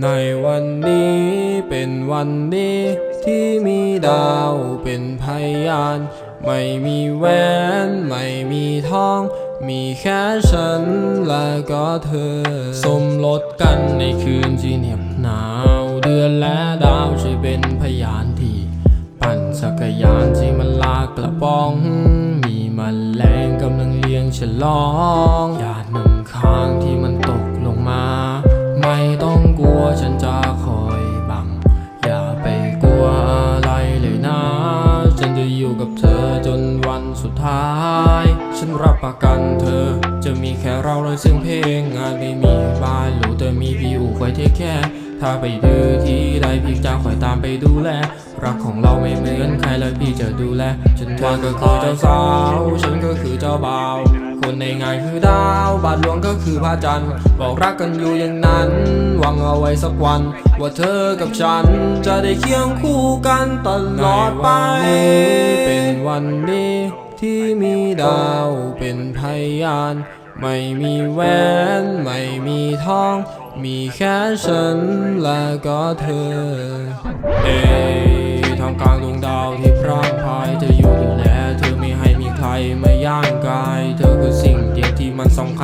ในวันนี้เป็นวันดีที่มีดาวเป็นพยาน ไม่มีแหวนไม่มีทอง มีแค่ฉันและก็เธอ สมรสกันในคืนที่เหน็บหนาว เดือนและดาวช่วยเป็นพยานที่ ปั่นสักรยานที่มันลากกระป๋อง มีมันแรงกำลังเลี้ยงฉลองหยาดน้ำค้างที่มันต สุดท้าย ฉันรับประกันเธอ จะมีแค่เราเลยซึ่งเพลงอาจไม่มีบ้านหรูแต่มีพี่อู่คอยเทคแค่ถ้าไปดื้อที่ใดพี่จะคอยตามไปดูแล รักของเราไม่เหมือนใครเลยพี่จะดูแล ฉันเธอก็คือเจ้าสาว ฉันก็คือเจ้าบ่าว คนในงานคือดาว บาทหลวงก็คือพระจันทร์บอกรักกันอยู่อย่างนั้น หวังเอาไว้สักวัน ว่าเธอกับฉัน จะได้เคียงคู่กันตลอดไป เป็นวันนี้ที่มีดาวเป็นพยาน ไม่มีแหวน ไม่มีทอง มีแค่ฉันและก็เธอ เอ้ยทำกลางดวงดาวที่พร่างพายเธอยู่ดูแ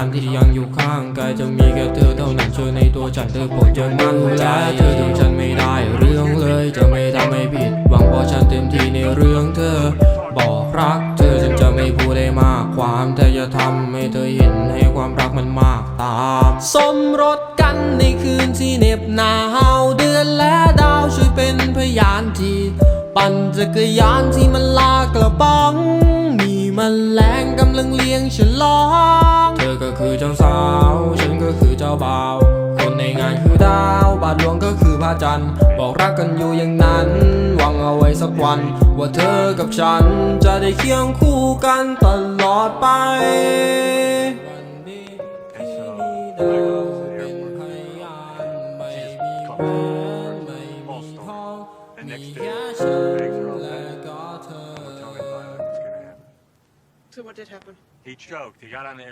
คัญที่ยังอยู่ข้างกายจะมีแค่เธอเท่านั้นช่วยในตัวฉันเธอโปรดจะมั่นใจเธอทำฉันไม่ได้เรื่องเลยจะไม่ทำให้ผิดหวังเพราะฉันเต็มที่ในเรื่องเธอ บอกรักเธอฉันจะไม่พูดได้มากความแต่จะทำให้เธอเห็นให้ความรักมันมากตามสมรสกันในคืนที่เหน็บหนาวเดือนและดาวช่วยเป็นพยานที่ปั่นจักรยานที่มันลากระป๋อง มีมันแรงกำลังเลี้ยงฉลอง คือเจ้าสาว ฉันก็คือเจ้าบ่าว คนในงานคือดาว บาทหลวงก็คือพระจันทร์ บอกรักกันอยู่อย่างนั้น หวังเอาไว้สักวัน ว่าเธอกับฉัน จะได้เคียงคู่กันตลอดไป And next day, eggs are all dead. got No telling violence is gonna happen. So what did happen? He choked. He got on the